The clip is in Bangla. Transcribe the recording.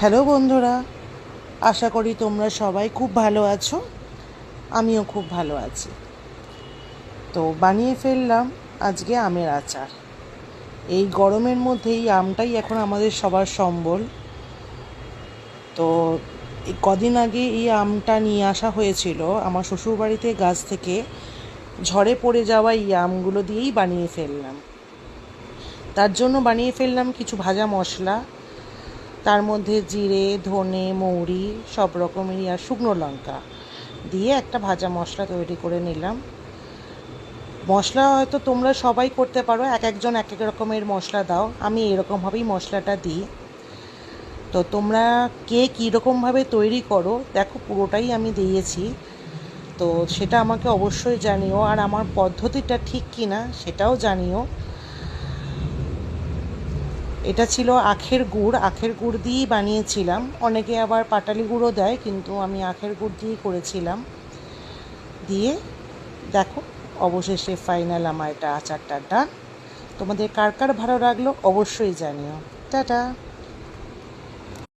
হ্যালো বন্ধুরা, আশা করি তোমরা সবাই খুব ভালো আছো, আমিও খুব ভালো আছি। তো বানিয়ে ফেললাম আজকে আমের আচার। এই গরমের মধ্যে এই আমটাই এখন আমাদের সবার সম্বল। তো কদিন আগে এই আমটা নিয়ে আসা হয়েছিল আমার শ্বশুরবাড়িতে গাছ থেকে, ঝড়ে পড়ে যাওয়া এই আমগুলো দিয়েই বানিয়ে ফেললাম। তার জন্য বানিয়ে ফেললাম কিছু ভাজা মশলা তার মধ্যে জিরে, ধনে, মৌরি সব রকমেরই আর শুকনো লঙ্কা দিয়ে একটা ভাজা মশলা তৈরি করে নিলাম। মশলা হয়তো তোমরা সবাই করতে পারো, এক একজন এক এক রকমের মশলা দাও, আমি এরকমভাবেই মশলাটা দিই। তো তোমরা কে কীরকমভাবে তৈরি করো, দেখো পুরোটাই আমি দিয়েছি। তো সেটা আমাকে অবশ্যই জানিও, আর আমার পদ্ধতিটা ঠিক কি না সেটাও জানিও। এটা ছিল আখের গুড়। আখের গুড় দিয়েই বানিয়েছিলাম। অনেকে আবার পাটালি গুঁড়ো দেয়, কিন্তু আমি আখের গুড় দিয়েই করেছিলাম। দিয়ে দেখো, অবশেষে ফাইনাল আমার এটা আচারটা ডান তোমাদের কার কার ভালো লাগল অবশ্যই জানিও। টাটা!